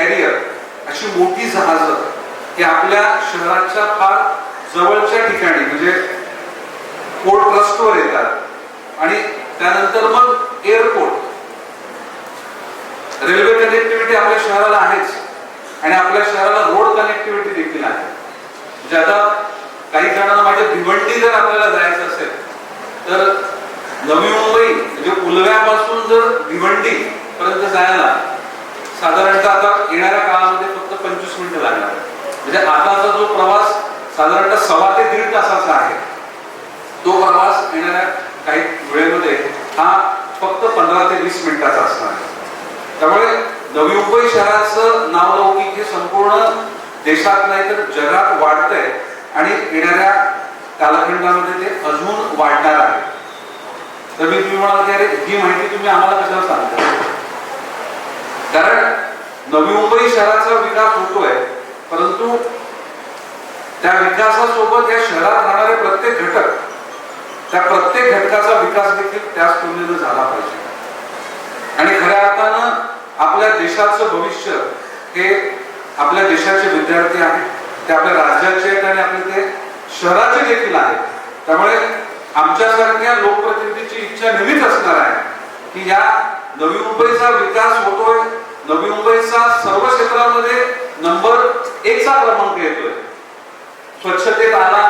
Carrier अशी मोठी जहाजं हे आपल्या शहराच्या फार जवळच्या ठिकाणी म्हणजे पोर्ट ट्रस्टवर येतात. आणि त्यानंतर मग एअरपोर्ट. रेल्वे कनेक्टिव्हिटी आपल्या शहराला आहेच. आणि आपल्या शहराला रोड कनेक्टिव्हिटी देखील आहे. म्हणजे आता काही जणांना माझ्या भिवंडी जर आपल्याला जायचं असेल तर नवी मुंबई म्हणजे उलव्यापासून जर भिवंडी पर्यंत जायला साधारणतः आता येणाऱ्या काळामध्ये फक्त पंचवीस मिनिटं लागणार. म्हणजे आताचा जो प्रवास साधारणतः सव्वा ते दीड तासाचा आहे तो प्रवास येणाऱ्या काही वेळेमध्ये हा फक्त पंधरा ते वीस मिनिटाचा असणार आहे. त्यामुळे नवी मुंबई शहराचं नावलौकिक हे संपूर्ण देशात नाही तर जगात वाढतंय आणि येणाऱ्या कालखंडामध्ये ते अजून वाढणार आहे. तर मी तुम्ही म्हणाल की अरे ही माहिती तुम्ही आम्हाला कशाला सांगता? कारण नवी मुंबई शहराचा विकास होतोय परंतु त्या विकासासोबत या शहरात राहणारे प्रत्येक घटक त्या प्रत्येक घटकाचा विकास देखील त्याच तुलनेनं झाला पाहिजे. आणि खऱ्या अर्थानं आपल्या देशाचं भविष्य हे आपल्या देशाचे विद्यार्थी आहेत ते आपल्या राज्याचे आहेत आणि आपले ते शहराचे देखील आहेत. त्यामुळे आमच्यासारख्या लोकप्रतिनिधीची इच्छा नेहमीच असणार आहे की या नवी मुंबईचा विकास होतोय नवी मुंबईचा सर्व क्षेत्रामध्ये नंबर एकचा क्रमांक येतोय. स्वच्छतेत आला.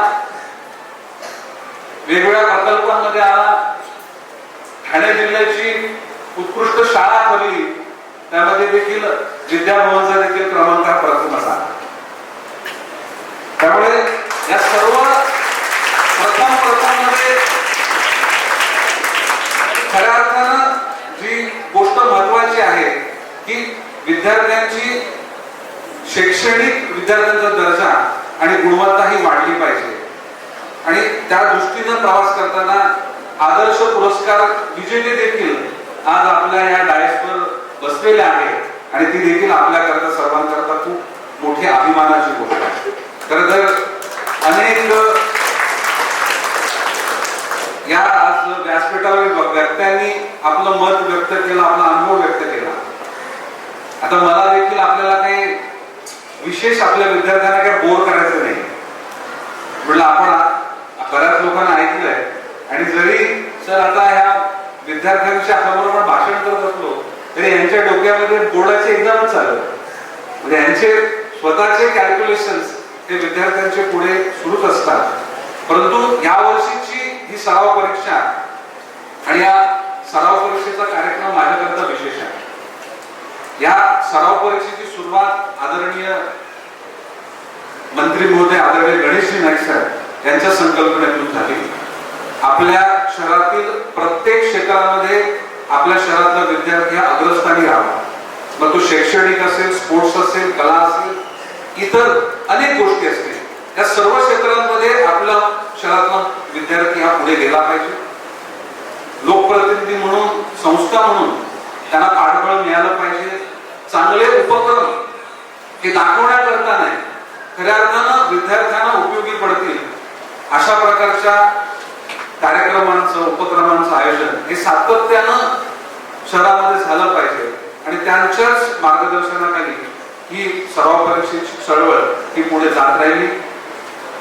वेगवेगळ्या प्रकल्पांमध्ये आला. ठाणे जिल्ह्याची उत्कृष्ट शाळा खोली त्यामध्ये देखील विद्याभवनचा देखील क्रमांक हा प्रथम असा त्यामुळे या सर्व प्रथम प्रथममध्ये खऱ्या अर्थानं जी गोष्ट महत्वाची आहे की विद्यार्थ्यांची शैक्षणिक विद्यार्थ्यांचा दर्जा आणि गुणवत्ता ही वाढली पाहिजे. आणि त्या दृष्टीनं प्रवास करताना आदर्श पुरस्कार विजेते देखील आज आपल्या या डायसवर बसलेले आहेत आणि ती देखील आपल्याकरता सर्वांकरता खूप मोठी अभिमानाची गोष्ट आहे. खर तर अनेक या आज व्यासपीठावर वक्त्यांनी आपलं मत व्यक्त केलं आपला अनुभव व्यक्त केला आता मला देखील आपल्याला काही विशेष आपल्या विद्यार्थ्यांना काही बोर करायचं नाही. म्हटलं आपण बऱ्याच लोकांना ऐकलंय. आणि जरी सर आता ह्या विद्यार्थ्यांच्या हाताबरोबर भाषण करत असलो तरी यांच्या डोक्यामध्ये बोर्डाचे एक्झामच चालू म्हणजे यांचे स्वतःचे कॅल्क्युलेशन ते विद्यार्थ्यांचे पुढे सुरूच असतात. परंतु या वर्षीची ही सराव परीक्षा आणि या सराव परीक्षेचा कार्यक्रम माझ्याकरता विशेष आहे. या सराव परीक्षेची सुरुवात आदरणीय मंत्री महोदय आदरणीय गणेशजी नाईक साहेब यांच्या संकल्पनेतून झाली. आपल्या शहरातील प्रत्येक क्षेत्रामध्ये आपल्या शहरातला विद्यार्थी हा अग्रस्थानी राहावा. मग तो शैक्षणिक असेल स्पोर्ट्स असेल कला असेल इतर अनेक गोष्टी असतील या सर्व क्षेत्रांमध्ये आपला शहरातला विद्यार्थी हा पुढे गेला पाहिजे. लोकप्रतिनिधी म्हणून संस्था म्हणून त्यांना पाठबळ मिळालं पाहिजे. चांगले उपक्रम हे दाखवण्याकरता नाही खऱ्या अर्थानं विद्यार्थ्यांना उपयोगी पडतील. अशा प्रकारच्या कार्यक्रमांचं उपक्रमांचं आयोजन हे सातत्यानं शहरामध्ये झालं पाहिजे. आणि त्यांच्याच मार्गदर्शनाखाली ही सराव परीक्षेची चळवळ ही पुढे जात राहिली.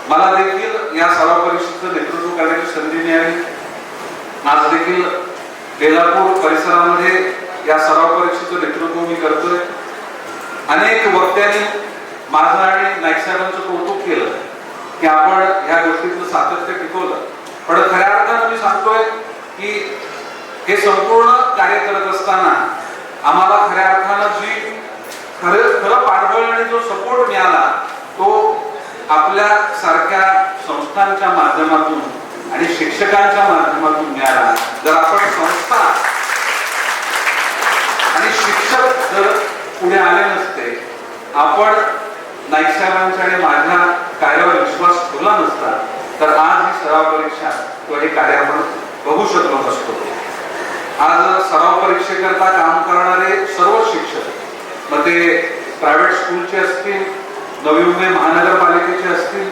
मला देखील या सराव परीक्षेचं नेतृत्व करण्याची संधी मिळाली. आज देखील बेलापूर परिसरामध्ये या सराव परीक्षेचं नेतृत्व मी करतोय. अनेक वक्त्यांनी माझं आणि नाईक साहेबांचं कौतुक केलं की आपण ह्या गोष्टीचं सातत्य टिकवलं. पण खऱ्या अर्थानं मी सांगतोय की हे संपूर्ण कार्य करत असताना आम्हाला खऱ्या अर्थानं जी खरं खरं पाठबळ आणि जो सपोर्ट मिळाला तो आपल्या सारख्या संस्थांच्या माध्यमातून आणि शिक्षकांच्या माध्यमातून मिळाला. जर आपण संस्था आणि जर पुढे आले नसते आपण नाईक साहेबांच्या आणि माझ्या कार्यावर विश्वास ठेवला नसता तर आज ही सराव परीक्षा किंवा हे कार्य आपण बघू शकलो नसतो. आज सराव परीक्षेकरता काम करणारे सर्व शिक्षक मग ते प्रायव्हेट स्कूलचे असतील नवी मुंबई महानगरपालिकेचे असतील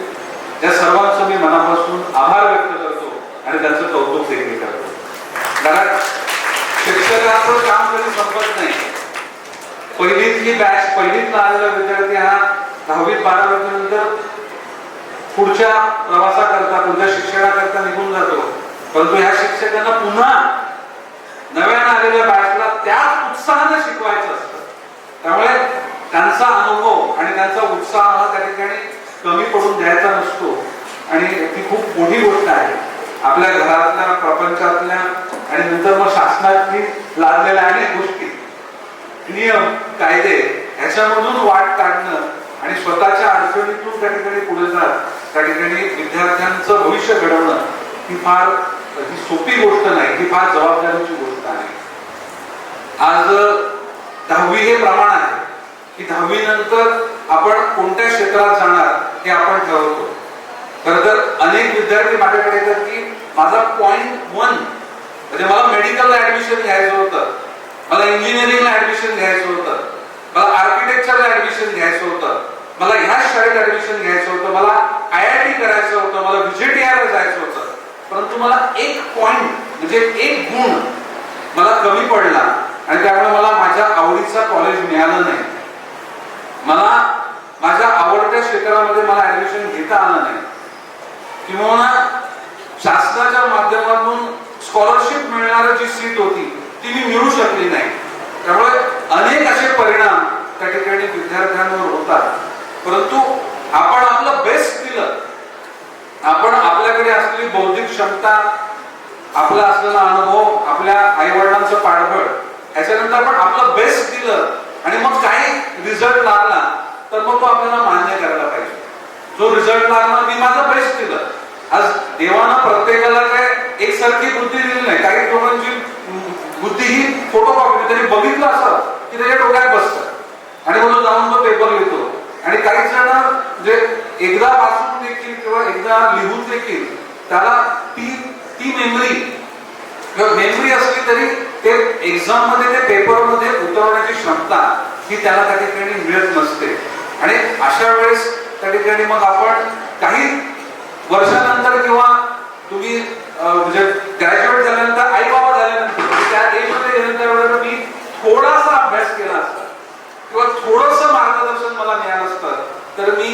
या सर्वांचं मी मनापासून आभार व्यक्त करतो आणि त्यांचं कौतुक देखील करतो. कारण शिक्षकांचं काम कधी संपत नाही. पहिलीतली बॅच पहिलीत आलेला विद्यार्थी हा दहावीत बारावी नंतर पुढच्या प्रवासाकरता पुढच्या शिक्षणाकरता निघून जातो. परंतु ह्या शिक्षकांना पुन्हा नव्यानं आलेल्या बॅचला त्याच उत्साहानं शिकवायचं असतं. त्यामुळे त्यांचा अनुभव आणि त्यांचा उत्साह हा त्या ठिकाणी कमी पडून द्यायचा नसतो. आणि ती खूप मोठी गोष्ट आहे. आपल्या घरातल्या प्रपंचातल्या आणि नंतर मग शासनातली लादलेल्या अनेक गोष्टी. नियम कायदे ह्याच्यामधून वाट काढणं आणि स्वतःच्या अडचणीतून त्या ठिकाणी पुढे जात त्या ठिकाणी विद्यार्थ्यांचं भविष्य घडवणं ही फार ही सोपी गोष्ट नाही ही फार जबाबदारीची गोष्ट आहे. आज दहावी हे प्रमाण आहे की दहावी नंतर आपण कोणत्या क्षेत्रात जाणार हे आपण ठरवतो. खर तर अनेक विद्यार्थी माझ्याकडे येतात की माझा पॉइंट वन म्हणजे मला मेडिकलला ऍडमिशन घ्यायचं होतं. मला इंजिनिअरिंगला ऍडमिशन घ्यायचं होतं. मला आर्किटेक्चरला ऍडमिशन घ्यायचं होतं. मला ह्या शाळेत ऍडमिशन घ्यायचं होतं. मला आय आय टी करायचं होतं. मला व्हिजिटीआरला जायचं होतं. परंतु मला एक पॉइंट म्हणजे एक गुण मला कमी पडला आणि त्यामुळे मला माझ्या आवडीचा कॉलेज मिळालं नाही. मला माझ्या आवडत्या क्षेत्रामध्ये मला ऍडमिशन घेता आलं नाही. किंवा शासनाच्या माध्यमातून स्कॉलरशिप मिळणारी जी सीट होती. ती मी मिळू शकली नाही. त्यामुळे अनेक असे परिणाम त्या ठिकाणी विद्यार्थ्यांवर होतात. परंतु आपण आपलं बेस्ट दिलं आपण आपल्याकडे असलेली बौद्धिक क्षमता आपला असलेला अनुभव आपल्या आईवडिलांचं पाठबळ याच्यानंतर आपण आपलं बेस्ट दिलं आणि मग काही रिझल्ट लागला तर मग तो आपल्याला मान्य करायला पाहिजे. जो रिझल्ट लागला मी माझं बेस्ट दिलं आज देवानं प्रत्येकाला काय एकसारखी बुद्धी दिली नाही काही लोकांची बुद्धी ही फोटोकॉपी त्यांनी बघितलं असं की त्याच्या डोक्यात बसतं आणि म्हणून जाऊन तो पेपर लिहितो आणि काही जण जे एकदा वाचून देखील किंवा एकदा लिहून देखील त्याला ती ती मेमरी किंवा मेमरी असली तरी ते एक्झाममध्ये ते पेपरमध्ये उतरवण्याची क्षमता ही त्याला त्या ठिकाणी मिळत नसते. आणि अशा वेळेस त्या ठिकाणी मग आपण काही वर्षानंतर किंवा तुम्ही म्हणजे ग्रॅज्युएट झाल्यानंतर आई बाबा झाल्यानंतर त्या एजमध्ये गेल्यानंतर वेळेला मी थोडासा अभ्यास केला असता किंवा थोडस मार्गदर्शन मला मिळालं असतं तर मी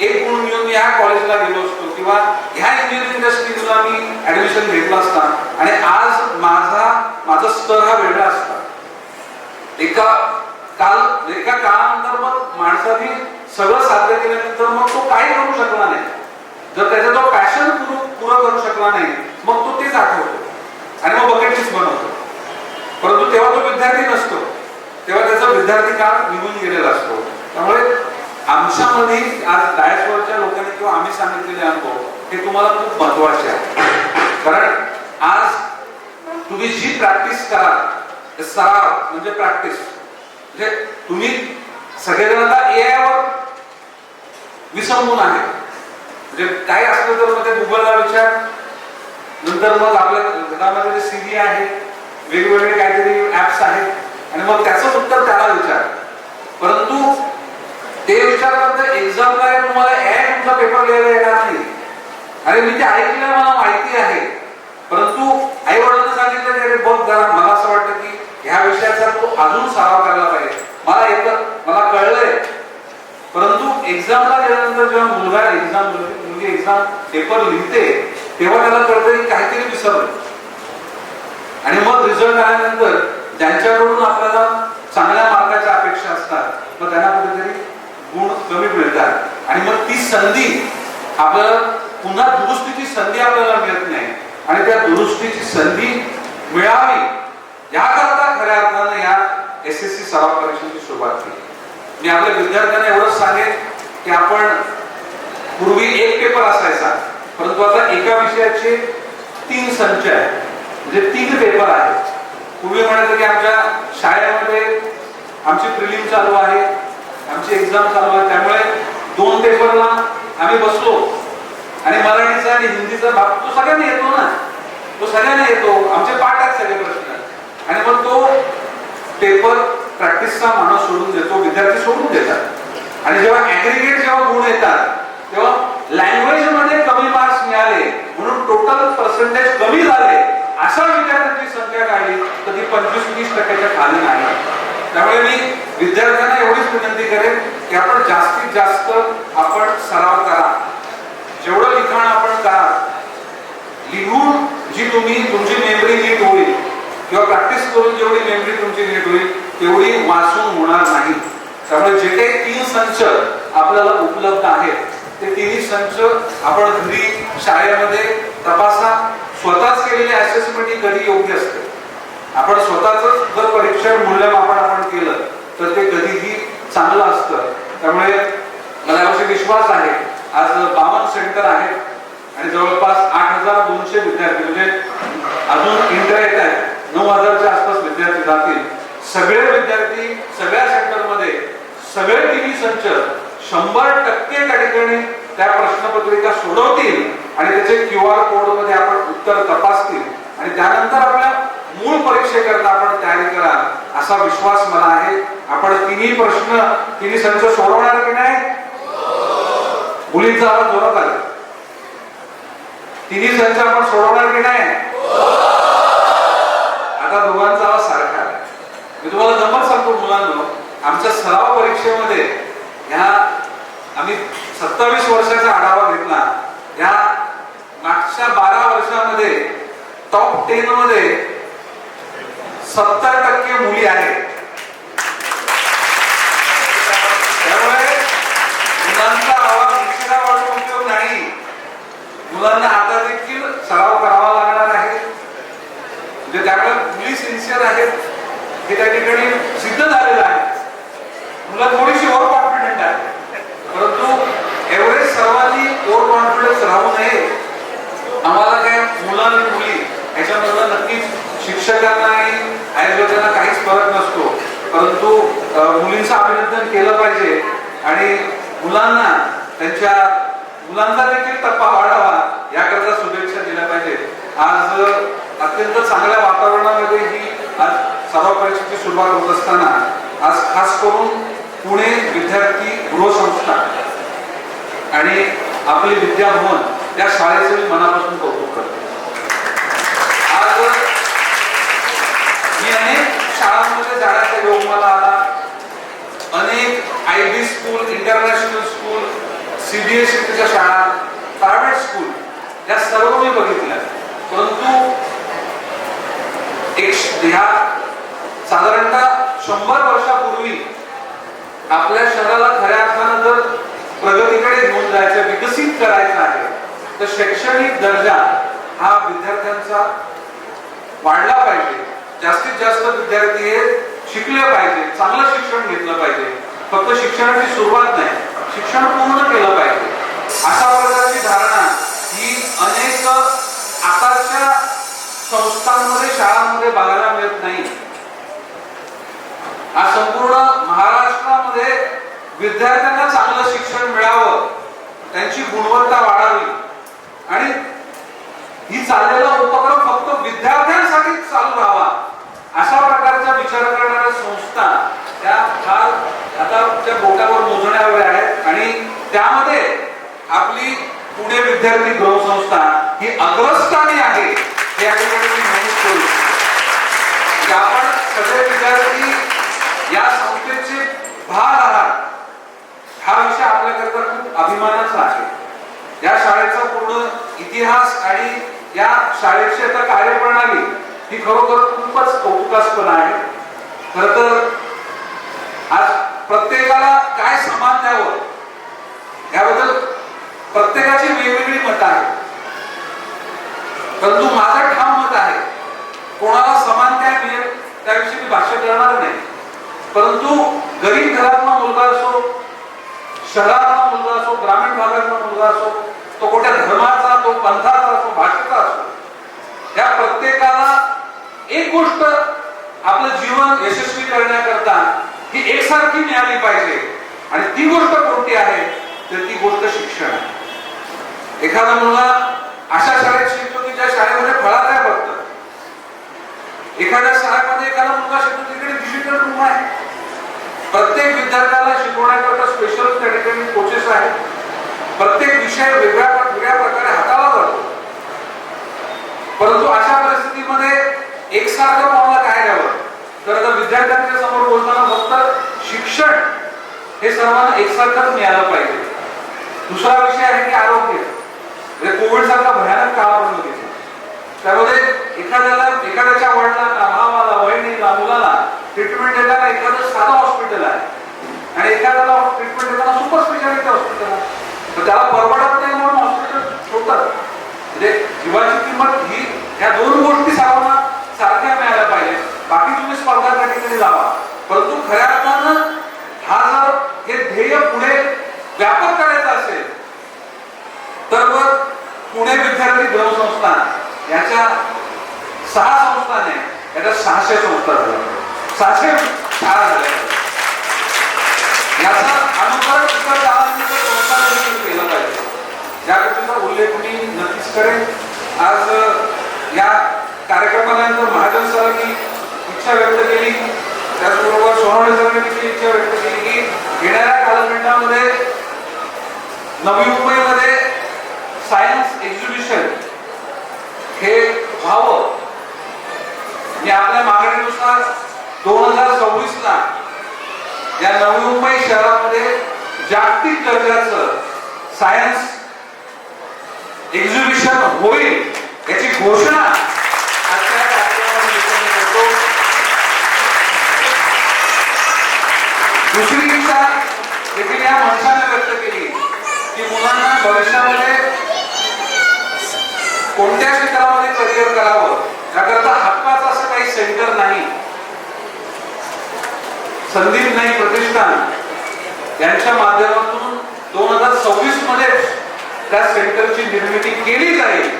एक गुण मिळून या कॉलेजला गेलो असतो. किंवा ह्या इंजिनिअरिंग इंडस्ट्रीजला मी ऍडमिशन घेतला असता. आणि आज माझा माझा स्तर हा वेगळा असता. एका काल एका काळानंतर मग माणसाने सगळं साध्य केल्यानंतर मग तो काही करू शकला नाही. जर त्याचा जो पॅशन पुरं करू शकला नाही मग तो तेच आठवतो. आणि मग बकेट बनवतो. परंतु तेव्हा तो विद्यार्थी नसतो. तेव्हा त्याचा विद्यार्थी काळ निघून गेलेला असतो. त्यामुळे आमच्यामध्ये आज डायसवरच्या लोकांनी किंवा आम्ही सांगितलेले अनुभव हे तुम्हाला खूप महत्त्वाचे आहे कारण आज तुम्ही जी प्रॅक्टिस कराल सराव म्हणजे प्रॅक्टिस म्हणजे तुम्ही सगळेजण आता ए वर विसंबून आहे. म्हणजे काय असलं तर मग ते गुगलला विचार. नंतर मग आपल्या घरामध्ये जे सीडी आहे वेगवेगळे काहीतरी ऍप्स आहेत. आणि मग त्याचं उत्तर त्याला विचार. परंतु ते विचार एक्झाम काय तुम्हाला ए तुमचा पेपर लिहायला येणार नाही. अरे मी ते ऐकलं मला माहिती आहे. परंतु आई वडिलांना सांगितलं की अरे बघ जरा मला असं वाटतं की ह्या विषयाचा तो अजून सराव करायला पाहिजे. मला येतं मला कळलंय. परंतु एक्झामला गेल्यानंतर जेव्हा मुलगा एक्झाम मुलगी एक्झाम पेपर लिहिते तेव्हा त्याला कळतं की काहीतरी विसरलं आणि मग रिझल्ट आल्यानंतर ज्यांच्याकडून आपल्याला चांगल्या मार्गाच्या अपेक्षा असतात मग त्यांना कुठेतरी गुण कमी मिळतात. आणि मग ती संधी आपल्याला पुन्हा दुरुस्तीची संधी आपल्याला मिळत नाही. आणि त्या दुरुस्तीची संधी मिळावी याकरता खऱ्या अर्थानं या एस एस सी सराव परीक्षेची सुरुवात केली. मी आपल्या विद्यार्थ्यांना एवढंच सांगेन की आपण पूर्वी एक पेपर असायचा. परंतु आता एका विषयाचे तीन संच आहे म्हणजे तीन पेपर आहेत. पूर्वी म्हणायचं की आमच्या शाळेमध्ये आमची प्रिलिम चालू आहे. आमची एक्झाम चालू आहे. त्यामुळे दोन पेपरला आम्ही बसलो. आणि मराठीचा आणि हिंदीचा भाग तो सगळ्यांना येतो ना. तो सगळ्यांना येतो. आमचे पाठ आहेत सगळे प्रश्न आणि मग तो पेपर प्रॅक्टिसचा माणूस सोडून देतो. विद्यार्थी सोडून देतात. आणि जेव्हा ऍग्रिगेट जेव्हा गुण येतात तेव्हा लँग्वेजमध्ये कमी मार्क्स मिळाले. म्हणून टोटल पर्सेंटेज कमी झाले. अशा विद्यार्थ्यांची संख्या काढली. तर ती पंचवीस तीस टक्क्याच्या खाली नाही. त्यामुळे मी विद्यार्थ्यांना एवढीच विनंती करेन की आपण जास्तीत जास्त आपण सराव करा. जेवढं लिखाण आपण करा लिहून जी तुम्ही तुमची मेमरी नीट होईल किंवा प्रॅक्टिस करून जेवढी मेमरी तुमची नीट होईल तेवढी वाचून होणार नाही. त्यामुळे जे काही तीन संच आपल्याला उपलब्ध आहेत ते तिन्ही संच आपण घरी शाळेमध्ये तपासा. स्वतःच केलेली असेसमेंट ही कधी योग्य असते? आपण स्वतःच जर परीक्षण मूल्यमापन आपण केलं तर ते कधीही चांगलं असतं. त्यामुळे मला यावर्षी विश्वास आहे. आज बावन सेंटर आहेत आणि जवळपास आठ हजार दोनशे विद्यार्थी म्हणजे अजून इंटर येत आहेत. नऊ हजारच्या आसपास विद्यार्थी जातील. सगळे विद्यार्थी सगळ्या सेंटरमध्ये सगळे तिन्ही संच शंभर टक्के त्या ठिकाणी त्या प्रश्नपत्रिका सोडवतील आणि त्याचे क्यू आर कोडमध्ये आपण उत्तर तपासतील. आणि त्यानंतर आपल्या मूळ परीक्षेकरता आपण तयारी करा असा विश्वास मला आहे. आपण तिन्ही प्रश्न तिन्ही संच सोडवणार की नाही? मुलींचा आवाज जोरात आला. तिन्ही संच आपण सोडवणार की नाही? आता दोघांचा आवाज सारखा आला मी तुम्हाला जमत सांगतो मुलांनो आमच्या सराव परीक्षेमध्ये ह्या आम्ही सत्तावीस वर्षाचा आढावा घेतला. या मागच्या बारा वर्षामध्ये टॉप टेन मध्ये सत्तर टक्के मुली आहेत त्यामुळे मुलांचा आवाज उशिरा वाढवून उपयोग नाही मुलांना आता देखील सराव करावा लागणार आहे म्हणजे त्यामुळे मुली सिन्सिअर आहेत हे त्या ठिकाणी सिद्ध झालेलं आहे मुलं थोडीशी ओव्हर कॉन्फिडंट आहे परंतु एवढे सर्वांनी ओव्हर कॉन्फिडन्स राहू नये आम्हाला काय मुलं आणि मुली याच्यामधलं नक्कीच शिक्षकांना आणि आयोजकांना काहीच फरक नसतो परंतु अं, मुलींचं अभिनंदन केलं पाहिजे आणि मुलांना त्यांच्या मुलांचा देखील टप्पा वाढावा याकरता शुभेच्छा दिल्या पाहिजेत. आज अत्यंत चांगल्या वातावरणामध्ये ही आज सराव परीक्षेची सुरुवात होत असताना आज खास करून पुणे विद्यार्थी गृहसंस्था आणि आपली विद्याभवन या शाळेचं मी मनापासून कौतुक करतो. आज मी अनेक शाळांमध्ये जाण्याचा योग मला आला. अनेक I B school international school सीबीएसईच्या शाळा प्रायव्हेट स्कूल या सर्व मी बघितल्या. परंतु एक ह्या साधारणतः शंभर वर्षापूर्वी आपल्या शहराला खऱ्या अर्थानं जर प्रगतीकडे घेऊन जायचं विकसित करायचं आहे तर शैक्षणिक दर्जा हा विद्यार्थ्यांचा वाढला पाहिजे. जास्तीत जास्त विद्यार्थी हे शिकले पाहिजे चांगलं शिक्षण घेतलं पाहिजे. फक्त शिक्षणाची सुरुवात नाही शिक्षण पूर्ण केलं पाहिजे. अशा प्रकारची धारणा ही अनेक आताच्या संस्थांमध्ये शाळांमध्ये बघायला मिळत नाही. आज संपूर्ण महाराष्ट्रामध्ये विद्यार्थ्यांना चांगलं शिक्षण मिळावं त्यांची गुणवत्ता वाढावी. आणि ही चाललेला उपक्रम फक्त विद्यार्थ्यांसाठी चालू राहावा अशा प्रकारचा विचार करणाऱ्या संस्था त्या फार आता त्या बोटावर मोजण्यावर आहेत. आणि त्यामध्ये आपली पुणे विद्यार्थी गृह संस्था ही अग्रस्थानी आहे हे नमूद करू. म्हणजे आपण सगळे विद्यार्थी या संस्थेचे भाग आहात. हा विषय आपल्याकरता खूप अभिमानाचा आहे. या शाळेचा पूर्ण इतिहास आणि या शाळेची आता कार्यप्रणाली ही खरोखर खूपच कौतुकास्पद आहे. खर तर प्रत्येकाला काय समान द्यावं? याबद्दल प्रत्येकाची वेगवेगळी मत आहे परंतु माझं ठाम मत आहे कोणाला समान काय मिळेल त्याविषयी मी भाष्य करणार नाही. परंतु गरीब घरातला मुलगा असो शहरातला मुलगा असो ग्रामीण भागातला मुलगा असो तो कोणत्या धर्माचा तो पंथाचा असो भाषेचा असो या प्रत्येकाला एक गोष्ट आपलं जीवन यशस्वी करण्याकरता ही एकसारखी मिळाली पाहिजे. आणि ती गोष्ट कोणती आहे? तर ती गोष्ट शिक्षण आहे. एखादा मुलगा अशा शाळेत शिकतो की ज्या शाळेमध्ये फळा काय बघतात एखाद्या शाळेमध्ये एखादा मुलगा शिकतो तिकडे डिजिटल रूम आहे. प्रत्येक विद्यार्थ्याला शिकवण्याकरता स्पेशल त्या ठिकाणी कोचेस आहेत. प्रत्येक विषय वेगळ्या वेगळ्या प्रकारे हाताळला जातो. परंतु अशा परिस्थितीमध्ये एकसारखं पावलं काय द्यावं तर आता विद्यार्थ्यांच्या समोर बोलताना फक्त शिक्षण हे सर्वांना एकसारखंच मिळालं पाहिजे. दुसरा विषय आहे की आरोग्य. म्हणजे कोविड सारखा भयानक काळ आपण बघितला त्यामध्ये एखाद्याला एखाद्याच्या वडिलांना भावाला बहिणीला मुलाला ट्रीटमेंट देताना एखादं साधं हॉस्पिटल आहे. आणि एखाद्याला ट्रीटमेंट देताना सुपर स्पेशालिटी हॉस्पिटल आहे. तर त्याला परवडत नाही म्हणून हॉस्पिटल ठेवतात. म्हणजे जीवाची किंमत ही या दोन गोष्टी सर्वांना बाकी तुम्ही स्पर्धा त्या ठिकाणी लावा. परंतु खऱ्या अर्थानं हा जर हे ध्येय पुढे व्यापक करायचं असेल तर मग पुणे विद्यार्थी संस्थान याच्या सहा संस्थाने याच्या सहाशे संस्था झाल्या. सहाशे शाळा झाल्या. याचा अनुकरण इतर गावांनी तर केलं पाहिजे. या गोष्टीचा उल्लेख मी नक्कीच करेन. आज या कार्यक्रमानंतर महाजन सरांनी इच्छा व्यक्त केली. त्याचबरोबर सोनवणे सरांनी देखील इच्छा व्यक्त केली की येणाऱ्या कालखंडामध्ये नवी मुंबईमध्ये सायन्स एक्झिबिशन हे व्हावं. आणि आपल्या मागणीनुसार दोन हजार सव्वीसला या नवी मुंबई शहरामध्ये जागतिक दर्जाचं सायन्स एक्झिबिशन होईल याची घोषणा आजच्या या कार्यक्रमानिमित्ताने करतो दुसरी इच्छा देखील या माणसाने व्यक्त केली की मुलांना भविष्यामध्ये कोणत्या क्षेत्रामध्ये करिअर करावं याकरता हक्काचं असं काही सेंटर नाही संदीप नाही प्रतिष्ठान. यांच्या माध्यमातून दोन हजार सव्वीसमध्ये त्या सेंटरची निर्मिती केली जाईल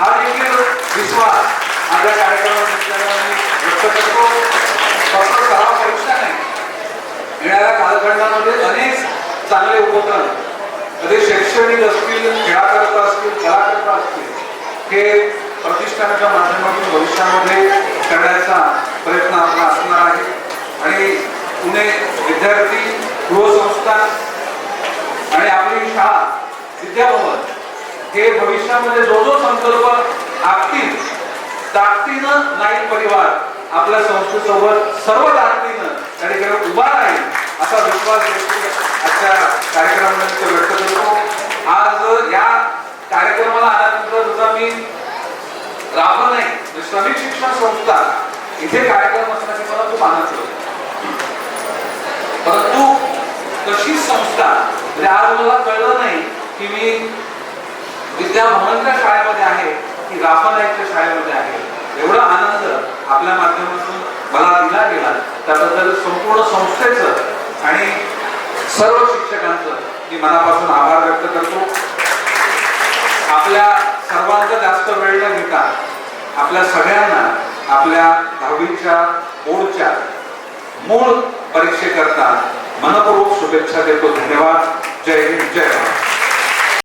हा देखील विश्वास माझ्या कार्यक्रमानिमित्ताने व्यक्त करतो. फक्त सराव परीक्षा येणाऱ्या कालखंडामध्ये अनेक चांगले उपक्रम कधी शैक्षणिक असतील खेळाकरता असतील कलाकरता असतील हे प्रतिष्ठानाच्या माध्यमातून भविष्यामध्ये करण्याचा प्रयत्न आपला असणार आहे. आणि पुणे विद्यार्थी गृहसंस्था आणि आपली शाळा विद्याभवन हे भविष्यामध्ये जो जो संकल्प आखतील ताकदीनं नाईक परिवार आपल्या संस्थेसोबत सर्व ताकदीनं त्याने ठिकाणी उभा राहील असा विश्वास देखील आजच्या कार्यक्रमामध्ये व्यक्त करतो. आज या कार्यक्रमाला आल्यानंतर सुद्धा मी राबत नाही. श्रमिक शिक्षण संस्था इथे कार्यक्रम असण्याची मला खूप आनंद होतो. परंतु तशी संस्था म्हणजे आज मला कळलं नाही की मी विद्याभवनच्या शाळेमध्ये आहे की राफानाईच्या शाळेमध्ये आहे. एवढा आनंद आपल्या माध्यमातून मला दिला गेला. त्याबद्दल संपूर्ण संस्थेचं आणि सर्व शिक्षकांचं मी मनापासून आभार व्यक्त करतो. आपल्या सर्वांचा जास्त वेळ न घेता आपल्या सगळ्यांना आपल्या दहावीच्या बोर्डच्या मूळ परीक्षेकरता मनपूर्वक शुभेच्छा देतो. धन्यवाद. जय हिंद जय भारत.